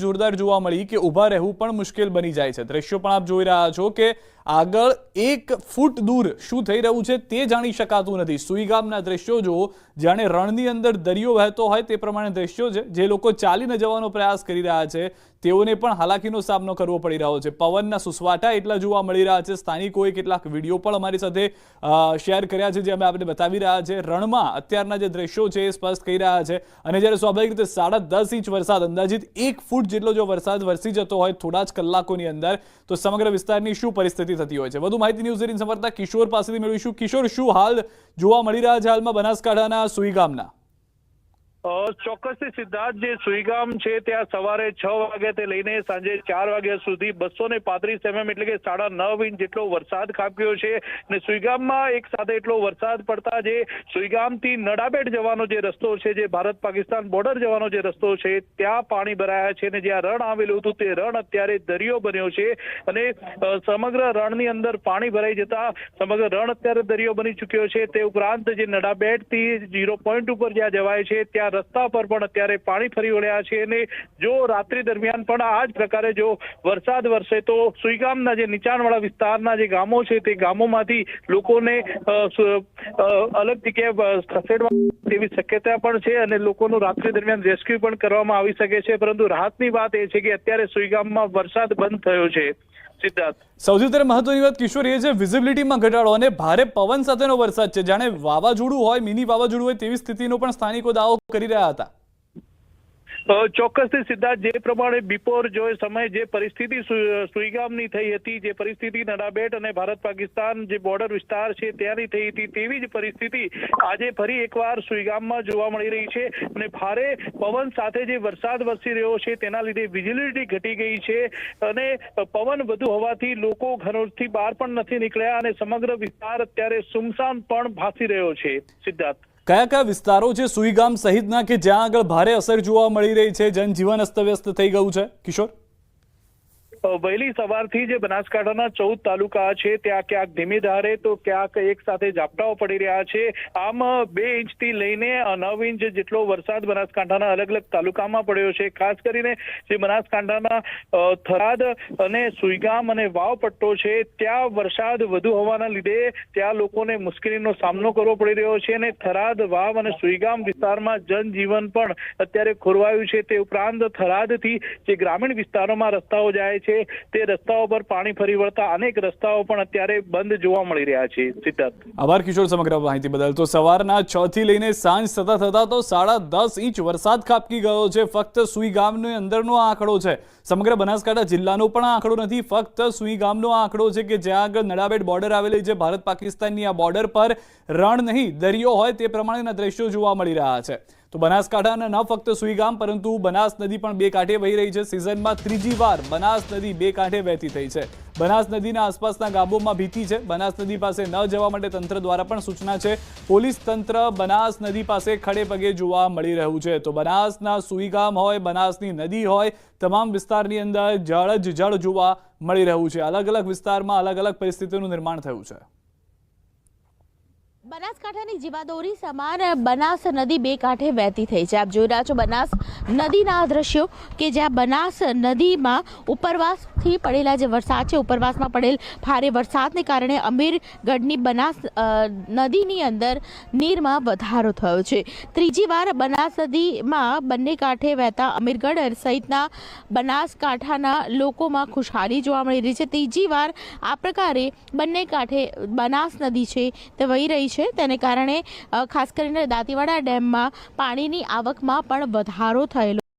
જોરદાર જોવા મળી કે ઊભા રહેવું પણ મુશ્કેલ બની જાય છે. દ્રશ્યો પણ આપ જોઈ રહ્યા છો કે આગળ એક ફૂટ દૂર શું થઈ રહ્યું છે તે જાણી શકાતું નથી. સુઈગામના દ્રશ્યો જો જાણે રણની અંદર દરિયો વહેતો હોય તે પ્રમાણે દ્રશ્યો છે. જે લોકો ચાલીને જવાનો પ્રયાસ કરી રહ્યા છે. તેઓને પણ હાલાકીનો સામનો કરવો પડી રહ્યો છે. પવનના સુસવાટા એટલા જોવા મળી રહ્યા છે. સ્થાનિકોએ કેટલાક વીડિયો પણ અમારી સાથે શેર કર્યા છે જે અમે આપણે બતાવી રહ્યા છે. રણમાં અત્યારના જે દ્રશ્યો છે એ સ્પષ્ટ કહી રહ્યા છે. અને જ્યારે સ્વાભાવિક રીતે સાડા દસ ઇંચ વરસાદ, અંદાજિત એક ફૂટ જેટલો જો વરસાદ વરસી જતો હોય થોડા જ કલાકોની અંદર, તો સમગ્ર વિસ્તારની શું પરિસ્થિતિ થતી હોય છે. વધુ માહિતી ન્યૂઝ એટીન સંવાદદાતા કિશોર પાસેથી મેળવીશું. કિશોર, શું હાલ જોવા મળી રહ્યા છે હાલમાં બનાસકાંઠાના સુઈ ગામના? ચોક્કસથી સિદ્ધાર્થ, જે સુઈગામ છે, ત્યાં સવારે છ વાગ્યાથી લઈને સાંજે ચાર વાગ્યા સુધી બસો ને પાંત્રીસ એમએમ એટલે કે સાડા નવ ઇંચ જેટલો વરસાદ ખાબક્યો છે. અને સુઈગામમાં એક સાથે એટલો વરસાદ પડતા જે સુઈગામથી નડાબેટ જવાનો જે રસ્તો છે, જે ભારત પાકિસ્તાન બોર્ડર જવાનો જે રસ્તો છે, ત્યાં પાણી ભરાયા છે અને જ્યાં રણ આવેલું હતું તે રણ અત્યારે દરિયો બન્યો છે અને સમગ્ર રણની અંદર પાણી ભરાઈ જતા સમગ્ર રણ અત્યારે દરિયો બની ચૂક્યો છે. તે ઉપરાંત જે નડાબેટથી જીરો પોઈન્ટ ઉપર જ્યાં જવાય છે, ત્યાં રસ્તા પર પણ અત્યારે પાણી ફરી વળ્યા છે અને જો રાત્રિ દરમિયાન પણ આ જ પ્રકારે જો વરસાદ વરસે તો સુઈગામના જે નીચાણવાળા વિસ્તારના જે ગામો છે તે ગામોમાંથી લોકોને અલગ જગ્યાએ ખસેડવા તેવી શક્યતા પણ છે અને લોકોનું રાત્રિ દરમિયાન રેસ્ક્યુ પણ કરવામાં આવી શકે છે. પરંતુ રાહતની વાત એ છે કે અત્યારે સુઈગામમાં વરસાદ બંધ થયો છે. સિદ્ધાર્થ. સૌથી વધારે મહત્વની વાત કિશોર, એ છે વિઝિબિલિટીમાં ઘટાડો અને ભારે પવન સાથેનો વરસાદ છે. જાણે વાવાઝોડું હોય મિની વાવાઝોડું હોય તેવી સ્થિતિનો પણ સ્થાનિકો દાવો કરી રહ્યા હતા. ચોક્કસથી સિદ્ધાર્થ, જે પ્રમાણે બિપોર જો સમય જે પરિસ્થિતિ સુઈગામની થઈ હતી, જે પરિસ્થિતિ નડાબેટ અને ભારત પાકિસ્તાન જે બોર્ડર વિસ્તાર છે ત્યાંની થઈ હતી, તેવી જ પરિસ્થિતિ આજે ફરી એકવાર સુઈગામમાં જોવા મળી રહી છે અને ભારે પવન સાથે જે વરસાદ વરસી રહ્યો છે તેના લીધે વિઝિબિલિટી ઘટી ગઈ છે અને પવન વધુ હોવાથી લોકો ઘરોથી બહાર પણ નથી નીકળ્યા અને સમગ્ર વિસ્તાર અત્યારે સુમસાન પણ ભાસી રહ્યો છે. સિદ્ધાર્થ. કયા કયા વિસ્તારો છે સુઈગામ સહિતના કે જ્યાં આગળ ભારે અસર જોવા મળી રહી છે? જનજીવન અસ્તવ્યસ્ત થઈ ગયું છે. કિશોર? વહેલી સવારથી જે બનાસકાંઠાના ચૌદ તાલુકા છે, ત્યાં ક્યાંક ધીમી ધારે તો ક્યાંક એક સાથે ઝાપટાઓ પડી રહ્યા છે. આમ, બે ઇંચથી લઈને નવ ઇંચ જેટલો વરસાદ બનાસકાંઠાના અલગ અલગ તાલુકામાં પડ્યો છે. ખાસ કરીને જે બનાસકાંઠાના થરાદ અને સુઈગામ અને વાવ પટ્ટો છે, ત્યાં વરસાદ વધુ હોવાના લીધે ત્યાં લોકોને મુશ્કેલીનો સામનો કરવો પડી રહ્યો છે અને થરાદ, વાવ અને સુઈગામ વિસ્તારમાં જનજીવન પણ અત્યારે ખોરવાયું છે. તે ઉપરાંત થરાદથી જે ગ્રામીણ વિસ્તારોમાં રસ્તાઓ જાય છે તે રસ્તાઓ પર પાણી ફરી વળતા અનેક રસ્તાઓ પણ અત્યારે બંધ જોવા મળી રહ્યા છે. સિદ્ધાર્થ. આભાર કિશોર, સમગ્ર માહિતી બદલ. તો સવારના છ થી લઈને સાંજ થતા થતા તો સાડા દસ ઇંચ વરસાદ ખાબકી ગયો છે. ફક્ત સુઈ ગામની અંદરનો આંકડો છે. સમગ્ર બનાસકાંઠા જિલ્લાનો પણ આ આંકડો નથી. ફક્ત સુઈ ગામનો આંકડો છે કે જ્યાં આગળ નડાબેટ બોર્ડર આવેલી છે. ભારત પાકિસ્તાનની આ બોર્ડર પર રણ નહીં, દરિયો હોય તે પ્રમાણેના દ્રશ્યો જોવા મળી રહ્યા છે. તો બનાસકાંઠાના ન ફક્ત સુઈગામ, પરંતુ બનાસ નદી પણ બે કાંઠે વહી રહી છે. સિઝનમાં ત્રીજી વાર બનાસ નદી બે કાંઠે વહેતી થઈ છે. બનાસ નદીના આસપાસના ગામોમાં ભીતી છે. બનાસ નદી પાસે ન જવા માટે તંત્ર દ્વારા પણ સૂચના છે. પોલીસ તંત્ર બનાસ નદી પાસે ખડે પગે જોવા મળી રહ્યું છે. તો બનાસના સુઈગામ હોય, બનાસની નદી હોય, તમામ વિસ્તારની અંદર જળ જ જળ જોવા મળી રહ્યું છે. અલગ અલગ વિસ્તારમાં અલગ અલગ પરિસ્થિતિનું નિર્માણ થયું છે. બનાસકાંઠાની જીવાદોરી સમાન બનાસ નદી બે કાંઠે વહેતી થઈ છે. આપ જોઈ રહ્યા છો બનાસ નદીના દ્રશ્યો કે જ્યાં બનાસ નદીમાં ઉપરવાસથી પડેલા જે વરસાદ છે, ઉપરવાસમાં પડેલ ભારે વરસાદને કારણે અમીરગઢની બનાસ નદીની અંદર નીરમાં વધારો થયો છે. ત્રીજી વાર બનાસ નદીમાં બંને કાંઠે વહેતા અમીરગઢ સહિતના બનાસકાંઠાના લોકોમાં ખુશહાલી જોવા મળી રહી છે. ત્રીજી વાર આ પ્રકારે બંને કાંઠે બનાસ નદી છે તે વહી રહી છે. તેને કારણે ખાસ કરીને દાંતીવાડા ડેમમાં પાણીની આવકમાં પણ વધારો થયેલો